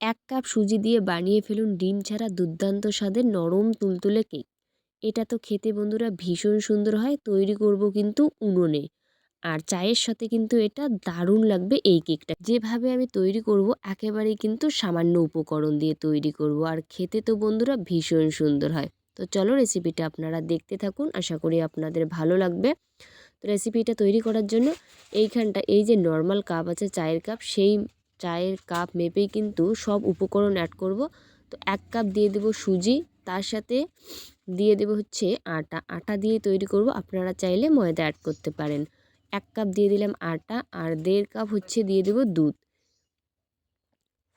এক কাপ সুজি দিয়ে বানিয়ে ফেলুন ডিম ছাড়া দুর্দান্ত স্বাদের নরম তুলতুলে কেক। এটা তো খেতে বন্ধুরা ভীষণ সুন্দর হয়, তৈরি করব কিন্তু উনুনে। আর চায়ের সাথে কিন্তু এটা দারুণ লাগবে এই কেকটা। যেভাবে আমি তৈরি করব, একেবারেই কিন্তু সামান্য উপকরণ দিয়ে তৈরি করব। আর খেতে তো বন্ধুরা ভীষণ সুন্দর হয়। তো চলো রেসিপিটা আপনারা দেখতে থাকুন, আশা করি আপনাদের ভালো লাগবে। তো রেসিপিটা তৈরি করার জন্য এইখানটা, এই যে নর্মাল কাপ আছে চায়ের কাপ, সেই চায়ের কাপ মেপেই কিন্তু সব উপকরণ অ্যাড করব। তো এক কাপ দিয়ে দেব সুজি, তার সাথে দিয়ে দেব হচ্ছে আটা। আটা দিয়ে তৈরি করব, আপনারা চাইলে ময়দা অ্যাড করতে পারেন। এক কাপ দিয়ে দিলাম আটা, আর দেড় কাপ হচ্ছে দিয়ে দেব দুধ।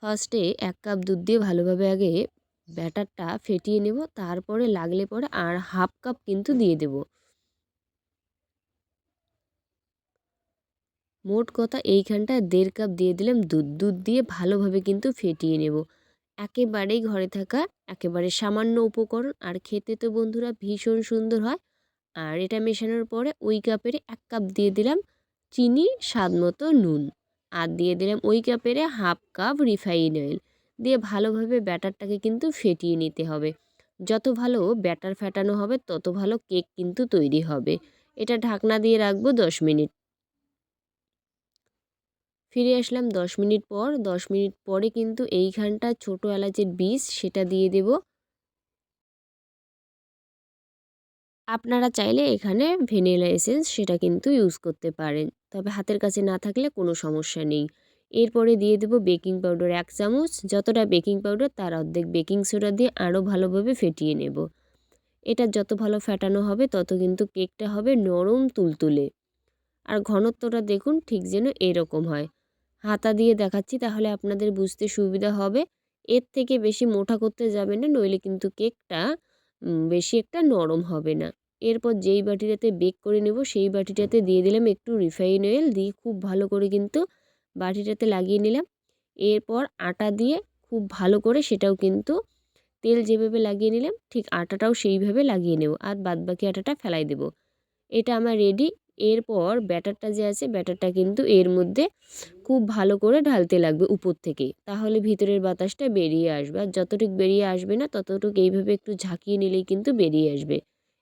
ফার্স্টে এক কাপ দুধ দিয়ে ভালোভাবে আগে ব্যাটারটা ফেটিয়ে নেব, তারপরে লাগলে পরে আর হাফ কাপ কিন্তু দিয়ে দেব। মোট কথা এইখানটায় দেড় কাপ দিয়ে দিলাম দুধ। দুধ দিয়ে ভালোভাবে কিন্তু ফেটিয়ে নেব। একেবারেই ঘরে থাকা, একেবারে সামান্য উপকরণ। আর খেতে তো বন্ধুরা ভীষণ সুন্দর হয়। আর এটা মেশানোর পরে ওই কাপের এক কাপ দিয়ে দিলাম চিনি, স্বাদ মতো নুন। আর দিয়ে দিলাম ওই কাপের হাফ কাপ রিফাইন অয়েল। দিয়ে ভালোভাবে ব্যাটারটাকে কিন্তু ফেটিয়ে নিতে হবে। যত ভালো ব্যাটার ফেটানো হবে, তত ভালো কেক কিন্তু তৈরি হবে। এটা ঢাকনা দিয়ে রাখব দশ মিনিট। ফিরে আসলাম দশ মিনিট পর। দশ মিনিট পরে কিন্তু এইখানটা ছোটো এলাচের বীজ, সেটা দিয়ে দেব। আপনারা চাইলে এখানে ভেনিলা এসেন্স সেটা কিন্তু ইউজ করতে পারেন। তবে হাতের কাছে না থাকলে কোনো সমস্যা নেই। এরপরে দিয়ে দেব বেকিং পাউডার এক চামচ। যতটা বেকিং পাউডার, তার অর্ধেক বেকিং সোডা দিয়ে আরও ভালোভাবে ফেটিয়ে নেব। এটা যত ভালো ফেটানো হবে, তত কিন্তু কেকটা হবে নরম, তুলতুলে। আর ঘনত্বটা দেখুন ঠিক যেন এরকম হয়। হাতা দিয়ে দেখাচ্ছি, তাহলে আপনাদের বুঝতে সুবিধা হবে। এর থেকে বেশি মোটা করতে যাবে না, নইলে কিন্তু কেকটা বেশি একটা নরম হবে না। এরপর যেই বাটিটাতে বেক করে নেব, সেই বাটিটাতে দিয়ে দিলাম একটু রিফাইন অয়েল, দিয়ে খুব ভালো করে কিন্তু বাটিটাতে লাগিয়ে নিলাম। এরপর আটা দিয়ে খুব ভালো করে সেটাও কিন্তু তেল যেভাবে লাগিয়ে নিলাম, ঠিক আটাটাও সেইভাবে লাগিয়ে নেব। আর বাদবাকি আটাটা ফেলাই দেব। এটা আমার রেডি। এরপর ব্যাটারটা যে আছে, ব্যাটারটা কিন্তু এর মধ্যে খুব ভালো করে ঢালতে লাগবে উপর থেকে তাহলে ভিতরের বাতাসটা বেরিয়ে আসবে। আর যতটুকু বেরিয়ে আসবে না, ততটুকু এইভাবে একটু ঝাঁকিয়ে নিলেই কিন্তু বেরিয়ে আসবে।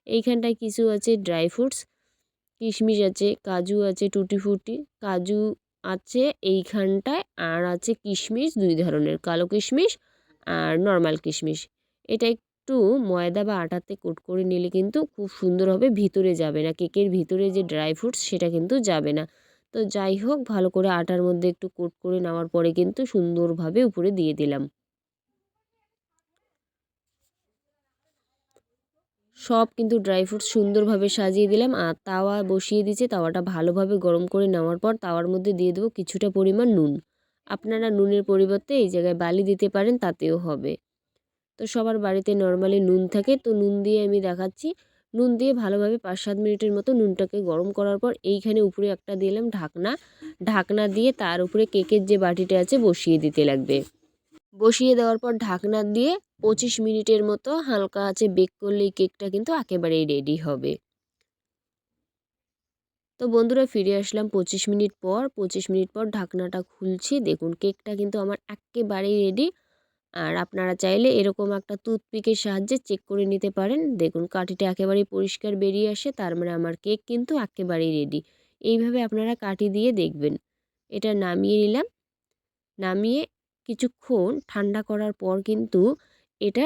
এইখানটায় কিছু আছে ড্রাই ফ্রুটস কিশমিশ আছে, কাজু আছে, টুটি ফুটি, কাজু আছে এইখানটায়, আর আছে কিশমিশ দুই ধরনের, কালো কিশমিশ আর নর্মাল কিশমিশ। এটা একটু ময়দা বা আটাতে কোট করে নিলে কিন্তু খুব সুন্দর হবে, ভিতরে যাবে না। কেকের ভিতরে যে ড্রাই ফ্রুটস সেটা কিন্তু যাবে না। তো যাই হোক, ভালো করে আটার মধ্যে একটু কোট করে নেওয়ার পরে কিন্তু সুন্দরভাবে উপরে দিয়ে দিলাম। সব কিন্তু ড্রাই ফ্রুটস সুন্দরভাবে সাজিয়ে দিলাম আর তাওয়া বসিয়ে দিয়েছে। তাওয়াটা ভালোভাবে গরম করে নেওয়ার পর তাওয়ার মধ্যে দিয়ে দেবো কিছুটা পরিমাণ নুন। আপনারা নুনের পরিবর্তে এই জায়গায় বালি দিতে পারেন, তাতেও হবে। তো সবার বাড়িতে নর্মালি নুন থাকে, তো নুন দিয়ে আমি দেখাচ্ছি। নুন দিয়ে ভালোভাবে পাঁচ সাত মিনিটের মতো নুনটাকে গরম করার পর এইখানে উপরে একটা দিলাম ঢাকনা। ঢাকনা দিয়ে তার উপরে কেকের যে বাটিটা আছে বসিয়ে দিতে লাগবে। বসিয়ে দেওয়ার পর ঢাকনা দিয়ে পঁচিশ মিনিটের মতো হালকা আছে বেক করলে এই কেকটা কিন্তু একেবারেই রেডি হবে। তো বন্ধুরা ফিরে আসলাম পঁচিশ মিনিট পর। পঁচিশ মিনিট পর ঢাকনাটা খুলছি। দেখুন কেকটা কিন্তু আমার একেবারেই রেডি। আর আপনারা চাইলে এরকম একটা টুথপিকের সাহায্যে চেক করে নিতে পারেন। দেখুন, কাঠিটা একেবারেই পরিষ্কার বেরিয়ে আসে, তার মানে আমার কেক কিন্তু একেবারেই রেডি এইভাবে আপনারা কাঠি দিয়ে দেখবেন। এটা নামিয়ে নিলাম। নামিয়ে কিছুক্ষণ ঠান্ডা করার পর কিন্তু এটা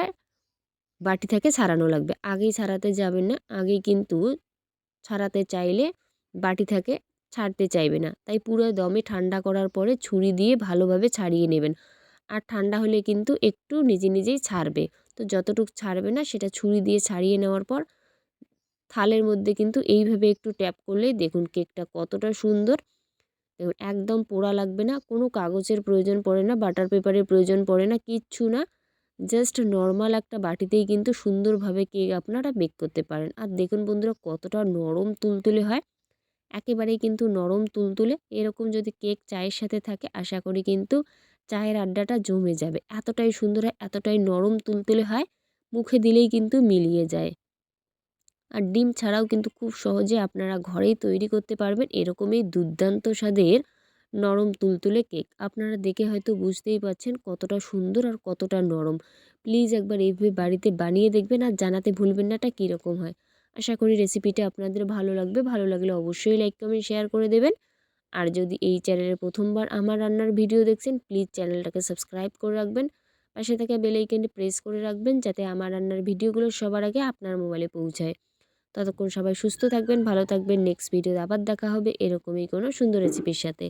বাটি থেকে ছাড়ানো লাগবে। আগেই ছাড়াতে যাবেন না, আগেই কিন্তু ছাড়াতে চাইলে বাটি থেকে ছাড়তে চাইবে না। তাই পুরো দমে ঠান্ডা করার পরে ছুরি দিয়ে ভালোভাবে ছাড়িয়ে নেবেন। আর ঠান্ডা হলে কিন্তু একটু নিজে নিজেই ছাড়বে। তো যতটুকু ছাড়বে না সেটা ছুরি দিয়ে ছাড়িয়ে নেওয়ার পর থালের মধ্যে কিন্তু এইভাবে একটু ট্যাপ করলেই দেখুন কেকটা কতটা সুন্দর। দেখুন, একদম পোড়া লাগবে না, কোনো কাগজের প্রয়োজন পড়ে না, বাটার পেপারের প্রয়োজন পড়ে না, কিচ্ছু না। জাস্ট নর্মাল একটা বাটিতেই কিন্তু সুন্দরভাবে কেক আপনারা বেক করতে পারেন। আর দেখুন বন্ধুরা কতটা নরম তুলতুলে হয়। একেবারেই কিন্তু নরম তুলতুলে। এরকম যদি কেক চায়ের সাথে থাকে, আশা করি কিন্তু চায়ের আড্ডাটা জমে যাবে। এতটাই সুন্দর হয়, এতটাই নরম তুলতুলে হয়, মুখে দিলেই কিন্তু মিলিয়ে যায়। আর ডিম ছাড়াও কিন্তু খুব সহজে আপনারা ঘরেই তৈরি করতে পারবেন এরকমই দুর্দান্ত স্বাদের নরম তুলতুলে কেক। আপনারা দেখে হয়তো বুঝতেই পারছেন কতটা সুন্দর আর কতটা নরম। প্লিজ একবার এইভাবে বাড়িতে বানিয়ে দেখবেন আর জানাতে ভুলবেন না এটা কীরকম হয়। আশা করি রেসিপিটা আপনাদের ভালো লাগবে। ভালো লাগলে অবশ্যই লাইক, কমেন্ট, শেয়ার করে দেবেন। আর যদি এই চ্যানেলে প্রথমবার আমার রান্নার ভিডিও দেখছেন প্লিজ চ্যানেলটাকে সাবস্ক্রাইব করে রাখবেন। পাশে থাকা বেল আইকনটি প্রেস করে রাখবেন যাতে আমার রান্নার ভিডিওগুলো সবার আগে আপনার মোবাইলে পৌঁছায়। ততক্ষণ সবাই সুস্থ থাকবেন, ভালো থাকবেন। নেক্সট ভিডিওতে আবার দেখা হবে এরকমই কোনো সুন্দর রেসিপির সাথে।